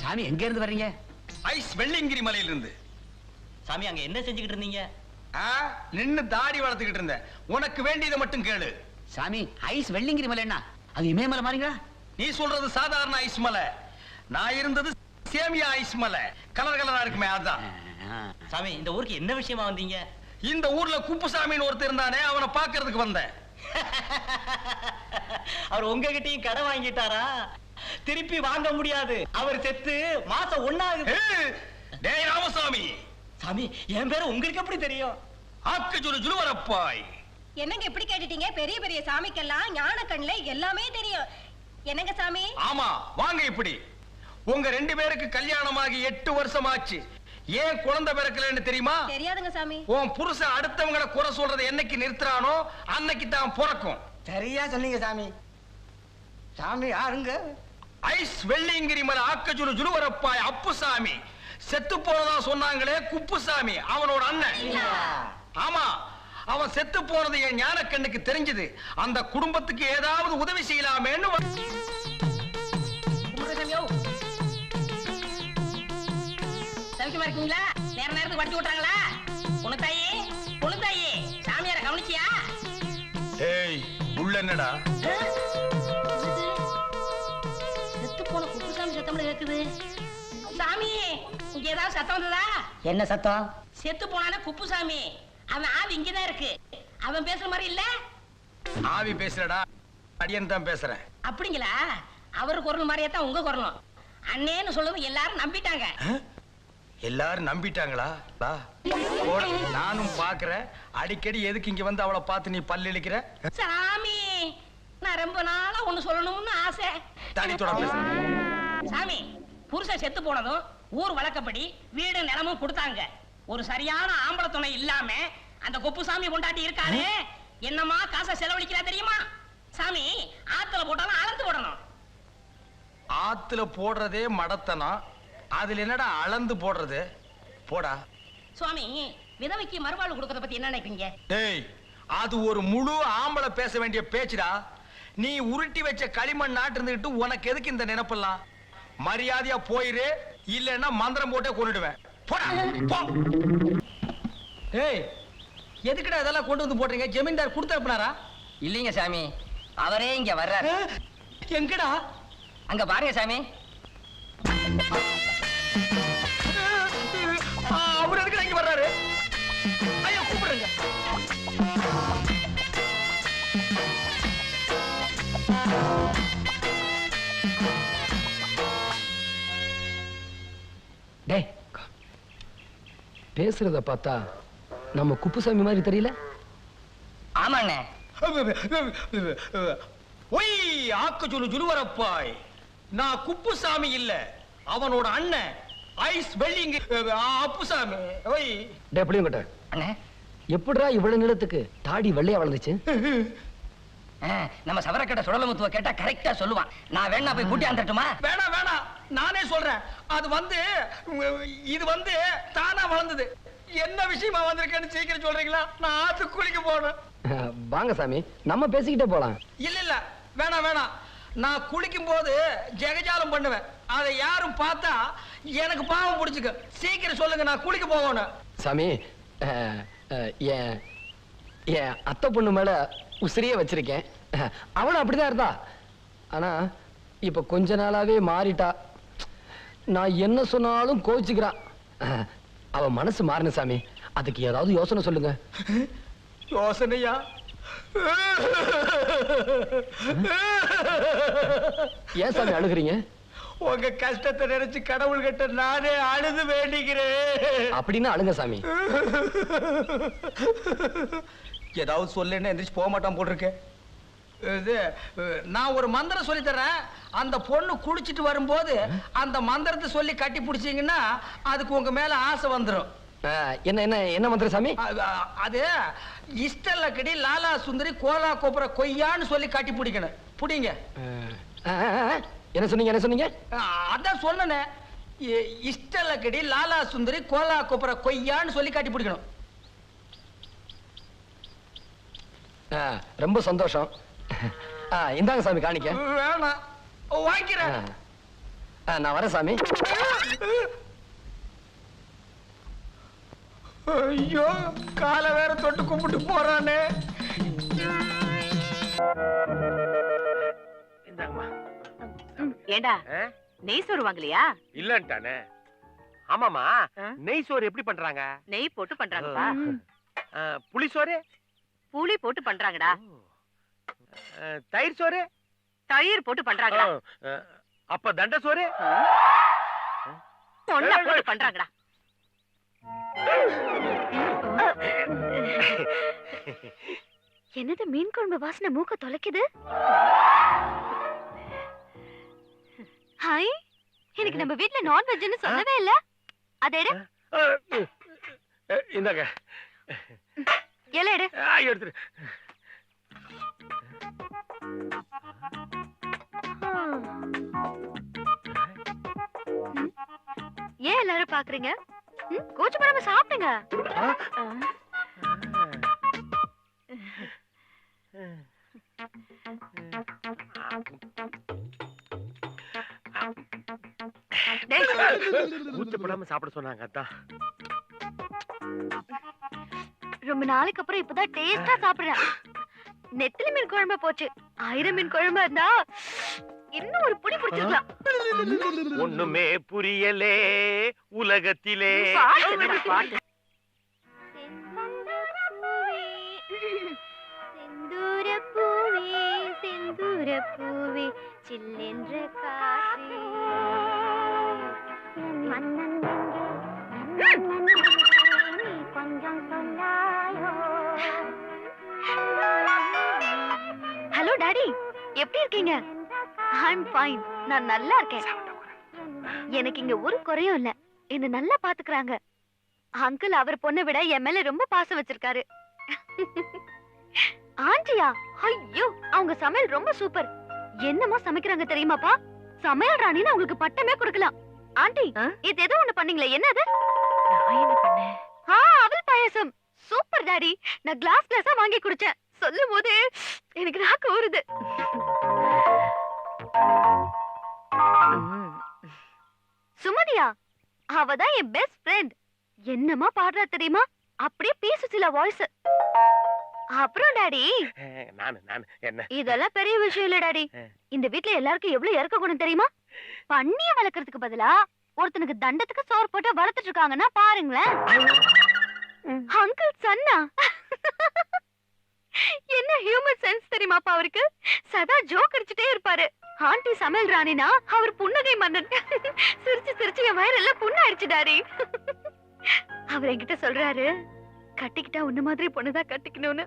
சாமி எங்க இருந்து வர்றீங்க? ஐஸ் வெள்ளிங்கிரி மலையிலிருந்து. சாமி அங்க என்ன செஞ்சுக்கிட்டு இருந்தீங்க? நின்னு தாடி வளர்த்துக்கிட்டு இருந்தேன். உனக்கு வேண்டியதை மட்டும் கேளு. சாமி ஐஸ் வெள்ளிங்கிரி மலை என்ன? அது இமயமலை மாறிங்களா நீ சொல்றது சாதாரண ஐஸ் மலை. நான் இருந்தது சேமியா ஐஸ் மலை. கலர் கலரா இருக்குமே அதான். சாமி இந்த ஊருக்கு என்ன விஷயமா வந்தீங்க? இந்த ஊர்ல குப்புசாமின்னு ஒருத்தர் இருந்தானே அவனை பாக்குறதுக்கு வந்தேன். அவர் உங்ககிட்டயும் கடை வாங்கிட்டாரா? திருப்பி வாங்க முடியாது. அவர் செத்து மாசம் ஒண்ணாகுது. ஏய், டேய் ராமசாமி. சாமி என் பேரு உங்களுக்கு எப்படி தெரியும்? ஆக்கு என்னங்க இப்படி கேட்டுட்டீங்க? பெரிய பெரிய சாமிக்கெல்லாம் ஞான கண்ணுல எல்லாமே தெரியும். என்னங்க சாமி? ஆமா வாங்க இப்படி. உங்க ரெண்டு பேருக்கு கல்யாணமாகி எட்டு வருஷம் ஆச்சு ஏன் குழந்தை பிறக்கலன்னு தெரியுமா? தெரியாதுங்க சாமி. உன் புருஷன் அடுத்தவங்கள குறை சொல்றதை என்னைக்கு நிறுத்துறானோ அன்னைக்கு தான் பிறக்கும். சரியா சொன்னீங்க சாமி. சாமி யாருங்க ஐஸ் வெள்ளியங்கிரி மலை ஆக்கச்சுரு ஜுருவரப்பாய் அப்புசாமி. செத்து போனதா சொன்னாங்களே குப்புசாமி அவனோட அண்ணன். ஆமா அவன் செத்து போனது என் ஞானக்கண்ணுக்கு தெரிஞ்சது. அந்த குடும்பத்துக்கு ஏதாவது உதவி செய்யலாமேன்னு இருக்கீங்களா? நேர நேரத்துக்கு வட்டி விட்டாங்களா உனத்தாயி உனத்தாயி சாமியார கவனிச்சியா? ஏய் உள்ள என்னடா? போன குப்புசாமி சத்தம் கேக்குது. சாமி இங்க ஏதாவது சத்தம் வந்ததா? என்ன சத்தம்? செத்து போனானே குப்புசாமி அவன் ஆவி இங்கதான் இருக்கு. அவன் பேசுற மாதிரி இல்ல? ஆவி பேசுறடா. அடியன் தான் பேசுறேன். அப்படிங்களா? அவர் குரல் மாதிரியே தான் உங்க குரலும். அண்ணேன்னு சொல்லவும் எல்லாரும் நம்பிட்டாங்க. எல்லாரும் நம்பிட்டாங்களா. நானும் பாக்குறேன். அடிக்கடி எதுக்கு இங்க வந்து அவளை பார்த்து நீ பல்லு இழிக்கிற? சாமி நான் ரொம்ப நாளா ஒண்ணு சொல்லணும்னு ஆசை. சாமி புருஷன் செத்து போனதும் ஊர் வழக்கப்படி வீடு நிலமும் கொடுத்தாங்க. ஒரு சரியான ஆம்பளை துணை இல்லாம அந்த கொப்பு சாமி கொண்டாட்டி இருக்காரு என்னமா காசை செலவழிக்கிறா தெரியுமா? சாமி ஆத்துல போட்டாலும் அளந்து போடணும். ஆத்துல போடுறதே மடத்தனம் அதுல என்னடா அளந்து போடுறது? போடா. சுவாமி விதவைக்கு மறுவாழ்வு கொடுக்கறத பத்தி என்ன நினைக்கிறீங்க டேய் அது ஒரு முழு ஆம்பளை பேச வேண்டிய பேச்சுடா. நீ உருட்டி வச்ச களிமண் நாட்டு இருந்துகிட்டு உனக்கு எதுக்கு இந்த நினைப்பெல்லாம்? மரியாதையா போயிரு இல்லைன்னா மந்திரம் போட்டே கொண்டுடுவேன். ஏய் எதுக்குடா இதெல்லாம் கொண்டு வந்து போடுறீங்க ஜமீன்தார் கொடுத்து அனுப்புனாரா இல்லைங்க சாமி அவரே இங்க வர்றாரு. எங்கடா? அங்க பாருங்க சாமி. ஆ, அவர் எதுக்கு இங்க வர்றாரு? ஐயா கூப்பிடுங்க. பேசுறத பார்த்தா நம்ம குப்புசாமி மாதிரி தெரியல? ஆமாண்ணே ஒய் ஆக்க சொல்லு ஜுருவரப்பாய் நான் குப்புசாமி இல்ல. அவனோட அண்ணன். ஐஸ் வெள்ளிங்க அப்புசாமி. ஒய். எப்படியும் கட்ட அண்ணே. எப்படிடா இவ்வளவு நிலத்துக்கு தாடி வெள்ளையா வளர்ந்துச்சு? நம்ம சவரக்கடை சுடலமுத்துவ கேட்டா கரெக்டா சொல்லுவான். நான் வேணா போய் கூட்டி வந்துட்டுமா வேணாம் வேணாம் நானே சொல்றேன். அது வந்து இது வந்து தானா வளர்ந்தது. என்ன விஷயமா வந்திருக்கேன்னு சீக்கிரம் சொல்றீங்களா? நான் ஆத்து குளிக்க போனேன் வாங்க சாமி நம்ம பேசிக்கிட்டே போலாம். இல்ல இல்ல வேணாம் வேணாம். நான் குளிக்கும் போது ஜெகஜாலம் பண்ணுவேன். அதை யாரும் பார்த்தா எனக்கு பாவம் பிடிச்சுக்க. சீக்கிரம் சொல்லுங்க நான் குளிக்க போகணும் சாமி என் என் அத்தை பொண்ணு மேல உசிரியே வச்சிருக்கேன். அவளும் அப்படிதான் இருந்தா. ஆனா இப்ப கொஞ்ச நாளாவே மாறிட்டா. நான் என்ன சொன்னாலும் கோவிச்சுக்கிறான். அவ மனசு மாறின சாமி. அதுக்கு ஏதாவது யோசனை சொல்லுங்க. யோசனையா? ஏன் சாமி அழுகுறீங்க? உங்க கஷ்டத்தை நினைச்சு கடவுள் கிட்ட நானே அழுது வேண்டிக்கிறேன். அப்படின்னு அழுங்க சாமி. ஏதாவது சொல்லுன்னு எந்திரிச்சு போக மாட்டான் போட்டிருக்கேன் இது நான் ஒரு மந்திரம் சொல்லி தரேன் அந்த பொண்ணு குடிச்சிட்டு வரும்போது அந்த மந்திரத்தை சொல்லி கட்டி பிடிச்சீங்கன்னா அதுக்கு உங்க மேல ஆசை வந்துடும் என்ன என்ன என்ன மந்திரம் சாமி? அது இஷ்டலக்கடி லாலா சுந்தரி கோலா கோபுர கொய்யான்னு சொல்லி கட்டி பிடிக்கணும். பிடிங்க. என்ன சொன்னீங்க என்ன சொன்னீங்க? அதான் சொன்னனே. இஷ்டலக்கடி லாலா சுந்தரி கோலா கோபுர கொய்யான்னு சொல்லி கட்டி பிடிக்கணும். ரொம்ப சந்தோஷம். இந்தாங்க சாமி காணிக்க. வேணாம் வாங்கிக்கிறேன். நான் வரேன் சாமி. ஐயோ காலை வேற தொட்டு கும்பிட்டு போறானே. ஏண்டா நெய் சோறு வாங்கலையா? இல்லன்ட்டானே. ஆமாமா? நெய் சோறு எப்படி பண்றாங்க? நெய் போட்டு பண்றாங்கப்பா. புளி சோறு? புளி போட்டு பண்றாங்கடா. தயிர் சோறு? தயிர் போட்டு பண்றாங்கடா. ஆ, அப்ப தண்ட சோறு? ஒண்ணா போட்டு பண்றாங்கடா. என்னது மீன் குழம்பு வாசனை மூக்க தொலைக்குது? ஹாய் எனக்கு நம்ம வீட்ல நான்வெஜ்னு சொல்லவே இல்ல. அதே இந்தாங்க. இலை எடு. எடுத்துரு. ஏன் எல்லாரும் பாக்குறீங்க? கூச்சப்படாம சாப்பிடுங்க. கூச்சப்படாம சாப்பிட சொன்னாங்க அதான். ரொம்ப நாளைக்கு அப்புறம் இப்பதான் டேஸ்டா சாப்பிடுறேன். நெத்திலி மீன் குழம்பு போச்சு. ஆயிரம் மீன் குழம்பா இருந்தா இன்னும் ஒரு புடி பிடிச்சிருக்கலாம் ஒண்ணுமே புரியலே உலகத்திலே. பாட்டு செந்தூர பூவே செந்தூர பூவே சில்லென்ற காற்றே. மன்னன் கொஞ்சம் ஹலோ டாடி. எப்படி இருக்கீங்க? ஐம் ஃபைன் நான் நல்லா இருக்கேன். எனக்கு இங்க ஒரு குறையும் இல்ல. என்ன நல்லா பாத்துக்கறாங்க. அங்கிள் அவர் பொண்ணை விட என் மேல ரொம்ப பாசம் வச்சிருக்காரு. ஆண்டியா ஐயோ அவங்க சமையல் ரொம்ப சூப்பர். என்னமா சமைக்கிறாங்க தெரியுமாப்பா? சமையல் ராணின்னு அவங்களுக்கு பட்டமே கொடுக்கலாம். ஆண்டி? இது ஏதோ ஒண்ணு பண்ணீங்களே என்ன ஆ அவல் பாயாசம். Super daddy. நான் கிளாஸ் கிளாஸா வாங்கி குடிச்சேன். சொல்லும் போது எனக்கு நாக்கு ஊறுது. சுமதியா அவ தான் என் பெஸ்ட் ஃப்ரெண்ட் என்னமா பாடுறா தெரியுமா? அப்படியே பீசு சில வாய்ஸ் அப்புறம் டாடி நானு நானு என்ன? இதெல்லாம் பெரிய விஷயம் இல்ல டாடி. இந்த வீட்ல எல்லாருக்கும் எவ்வளவு இறக்க குணம் தெரியுமா? பண்ணிய வளர்க்கறதுக்கு பதிலா ஒருத்தனுக்கு தண்டத்துக்கு சோறு போட்டு வளர்த்துட்டு இருக்காங்கன்னா பாருங்களேன். அங்கிள் சன்னா. என்ன ஹியூமன் சென்ஸ் தெரியுமாப்பா அவருக்கு? சதா ஜோக் அடிச்சுட்டே இருப்பாரு. ஆண்டி சமையல் ராணினா அவர் புன்னகை மன்னன். சிரிச்சு சிரிச்சு என் வயிறெல்லாம் புண்ணாயிடுச்சு டாடி. அவர் என்கிட்ட சொல்றாரு கட்டிக்கிட்டா உன்ன மாதிரி பொண்ணுதான் கட்டிக்கணும்னு.